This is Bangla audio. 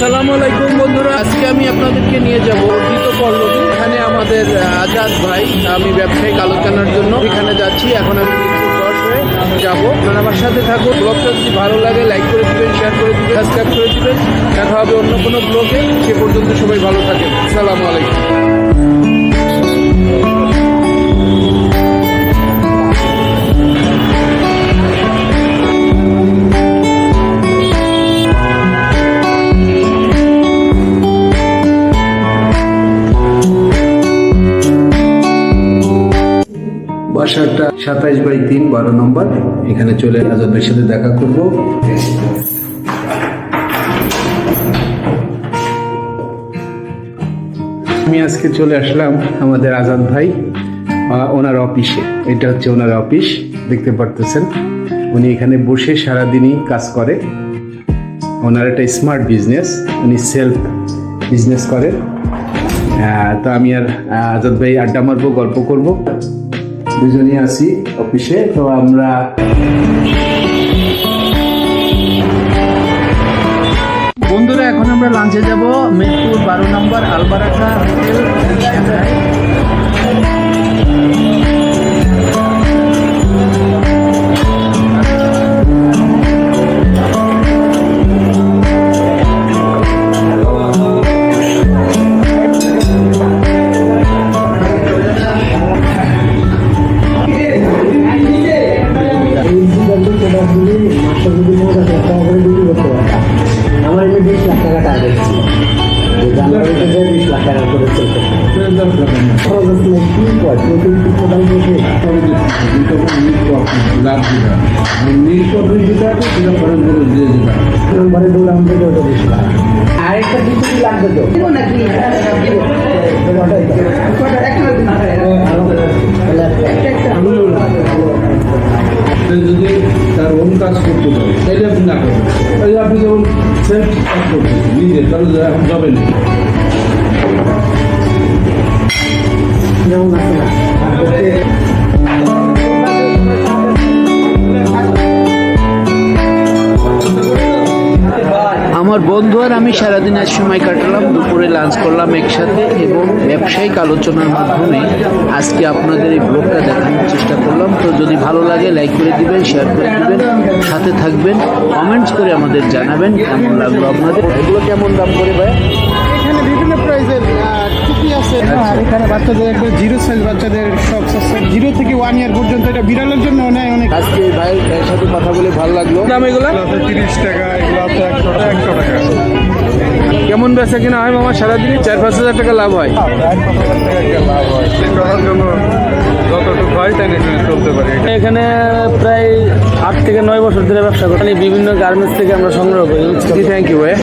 আসসালামু আলাইকুম, বন্ধুরা। আজকে আমি আপনাদেরকে নিয়ে যাব অর্জিত পল্লবী। এখানে আমাদের আজাদ ভাই, আমি ব্যবসায়িক আলোচনার জন্য। এখানে যাচ্ছি। এখন আমি যাব। আপনারা আমার সাথে থাকুন। ব্লগটা যদি ভালো লাগে লাইক করে দিবেন শেয়ার করে দিবেন সাবস্ক্রাইব করে দিবেন। দেখা হবে অন্য কোনো ব্লগে সে পর্যন্ত সবাই ভালো থাকেন। আসসালামু আলাইকুম। বাসাটা সাতাইশ বাই তিন, বারো নম্বর। এখানে চলে আজাদের সাথে দেখা করব। আমি আজকে চলে আসলাম আমাদের আজাদ ভাই ওনার অফিসে। এটা হচ্ছে ওনার অফিস, দেখতে পারতেছেন। উনি এখানে বসে সারাদিনই কাজ করে। ওনার একটা স্মার্ট বিজনেস, উনি সেলফ বিজনেস করেন। তো আমি আর আজাদ ভাই আড্ডা মারবো, গল্প করব। দুজনই আছি অফিসে, তো আমরা বন্ধুরা, এখন আমরা লাঞ্চে যাব। মিরপুর বারো নম্বর আলবারাকা হোটেল। খরচ আসলে কি কয় প্রতি প্রদান নম্বরে দৌড় আমাদের ওটা বিশ লাখ আরেকটা দুটো কি লাগবে তো নাকি ওটাই তো। যদি তার ওন কাজ করতে পারে তাইলে আপনি না করেন আপনি যেমন সেলফ কাজ করতেছেন নিজে তাহলে এখন যাবেন আমার বন্ধু আর আমি সারাদিন আজ সময় কাটালাম, দুপুরে লাঞ্চ করলাম একসাথে এবং ব্যবসায়িক আলোচনার মাধ্যমে আজকে আপনাদের এই ব্লগটা দেখানোর চেষ্টা করলাম। তো যদি ভালো লাগে লাইক করে দিবেন শেয়ার করে দিবেন, সাথে থাকবেন কমেন্টস করে আমাদের জানাবেন কেমন লাগল আপনাদের। এগুলো কেমন দাম করে ভাই? এখানে বিভিন্ন প্রাইজের টুপি আছে? এখানে বাচ্চাদের একবার জিরো সাইজ বাচ্চাদের আছে জিরো থেকে ওয়ান ইয়ার পর্যন্ত এটা বিড়ালের জন্য নেয় অনেক। আজকে ভাই এর সাথে কথা বলে ভালো লাগল। দাম এগুলো? তিরিশ টাকা এগুলো আছে একশো একশো টাকা। কেমন বেচা কিনা হয় মামা? সারাদিনে চার পাঁচ হাজার টাকা লাভ হয়। করার জন্য যতটুকু হয় তাই এখানে চলতে পারে। এখানে প্রায় আট থেকে নয় বছর ধরে ব্যবসা করি বিভিন্ন গার্মেন্টস থেকে আমরা সংগ্রহ করি থ্যাংক ইউ ভাই।